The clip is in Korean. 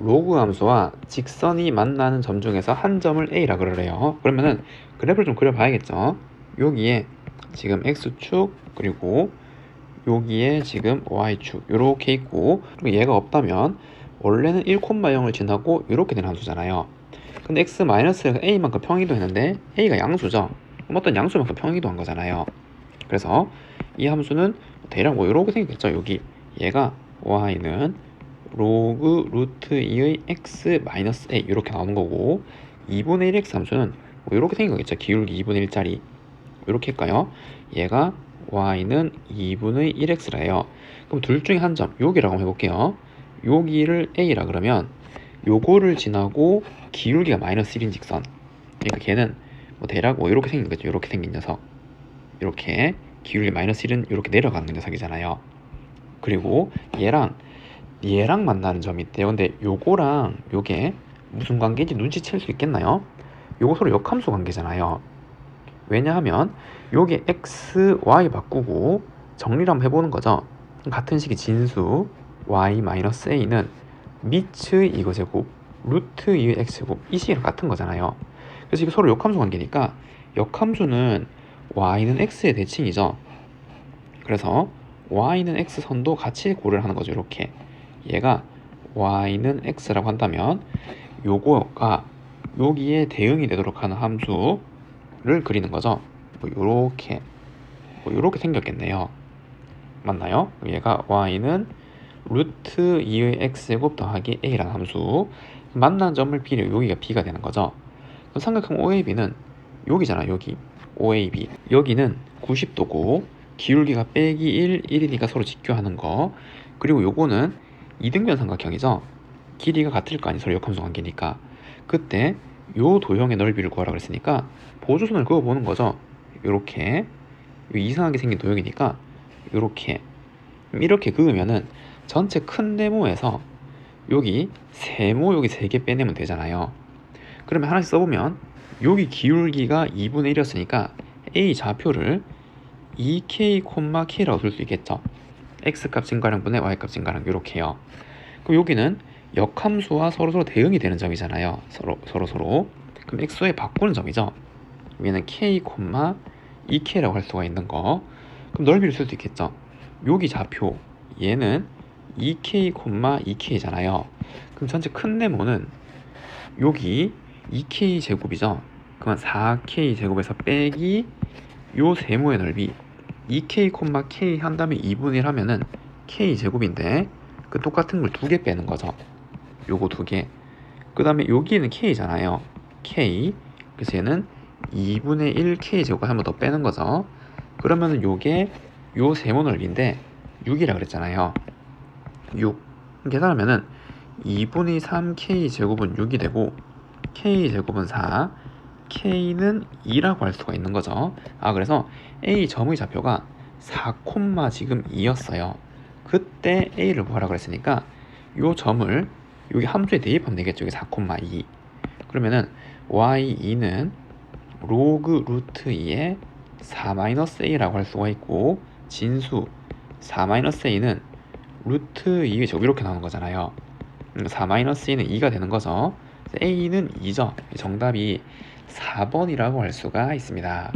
로그 함수와 직선이 만나는 점 중에서 한 점을 A라 그러래요. 그러면은 그래프를 좀 그려봐야겠죠. 여기에 지금 X축 그리고 여기에 지금 Y축 이렇게 있고 그리고 얘가 없다면 원래는 1,0을 지나고 이렇게 되는 함수잖아요. 근데 X-가 A만큼 평이도 했는데 A가 양수죠. 그럼 어떤 양수만큼 평이도 한 거잖아요. 그래서 이 함수는 대략 뭐 이렇게 생겼죠. 여기 얘가 Y는 로그 루트 2의 x 마이너스 a 이렇게 나오는 거고 2분의 1x 함수는 뭐 이렇게 생긴 거겠죠. 기울기 2분의 1짜리. 이렇게 할까요? 얘가 y는 2분의 1x라요. 그럼 둘 중에 한 점 여기라고 해볼게요. 여기를 a라 그러면 요거를 지나고 기울기가 마이너스 1인 직선. 그러니까 걔는 뭐 대략 뭐 이렇게 생긴 거죠. 이렇게 생긴 녀석. 이렇게 기울기 마이너스 1은 이렇게 내려가는 녀석이잖아요. 그리고 얘랑 얘랑 만나는 점이 있대요. 근데 요거랑 요게 무슨 관계인지 눈치챌 수 있겠나요? 요거 서로 역함수 관계잖아요. 왜냐하면 요게 x, y 바꾸고 정리를 한번 해보는 거죠. 같은 식이 진수 y-a는 미츠 이거 제곱 루트 2의 x 제곱 이 식이랑 같은 거잖아요. 그래서 이게 서로 역함수 관계니까 역함수는 y는 x의 대칭이죠. 그래서 y는 x선도 같이 고려를 하는 거죠. 이렇게. 얘가 y는 x라고 한다면 요거가 여기에 대응이 되도록 하는 함수를 그리는 거죠. 뭐 요렇게 뭐 요렇게 생겼겠네요. 맞나요? 얘가 y는 루트 2의 x제곱 더하기 a라는 함수 만난 점을 b를 여기가 b가 되는 거죠. 그럼 삼각형 OAB는 여기잖아 여기 OAB 여기는 90도고 기울기가 빼기 1, 1이니까 서로 직교하는 거 그리고 요거는 이등변 삼각형이죠. 길이가 같을 거 아니 서로 역함수 관계니까 그때 요 도형의 넓이를 구하라 그랬으니까 보조선을 그어보는 거죠. 요렇게 이상하게 생긴 도형이니까 요렇게 이렇게 그으면은 전체 큰 네모에서 여기 세모 여기 세 개 빼내면 되잖아요. 그러면 하나씩 써보면 여기 기울기가 2분의 1이었으니까 A 좌표를 2K, K라고 쓸 수 있겠죠. X값 증가량분의 y값 증가량 이렇게요. 그럼 여기는 역함수와 서로 서로 대응이 되는 점이잖아요. 서로 서로 서로. 그럼 x에 바꾸는 점이죠. 얘는 k, 2k라고 할 수가 있는 거. 그럼 넓이를 쓸 수 있겠죠. 여기 좌표 얘는 2k, 2k잖아요. 그럼 전체 큰 네모는 여기 2k 제곱이죠. 그러면 4k 제곱에서 빼기 요 세모의 넓이 2k, k 한 다음에 2분의 1 하면은 k 제곱인데 그 똑같은 걸 두 개 빼는 거죠. 요거 두 개. 그 다음에 여기에는 k잖아요. k. 그래서 얘는 2분의 1 k 제곱 한번 더 빼는 거죠. 그러면은 요게 요 세모 넓이인데 6이라 그랬잖아요. 6. 계산하면은 2분의 3 k 제곱은 6이 되고 k 제곱은 4. K는 2라고 할 수가 있는 거죠. 아 그래서 a 점의 좌표가 4, 지금 2였어요. 그때 a를 구하라 그랬으니까 이 점을 여기 함수에 대입하면 되겠죠. 여기 4, 2. 그러면은 y2는 로그 루트 2의 4-a라고 할 수가 있고 진수 4-a는 루트 2의 제곱 이렇게 나오는 거잖아요. 4-a는 2가 되는 거죠. a는 2죠. 정답이 4번이라고 할 수가 있습니다.